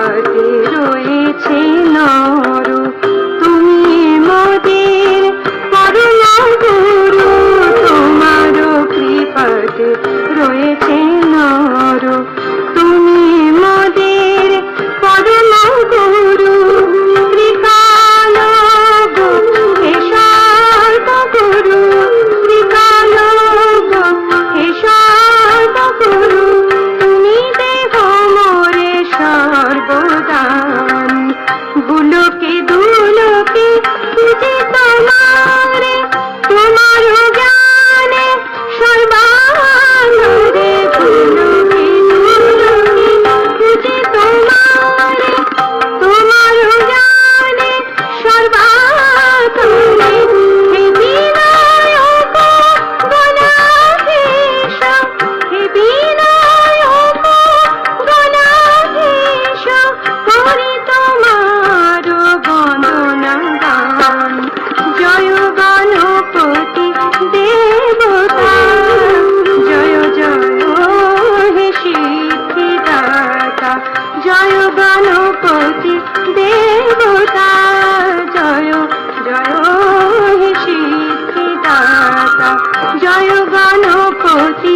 काटे পতি দেবতা জয় জয় সিদ্ধিদাতা জয় গণপতি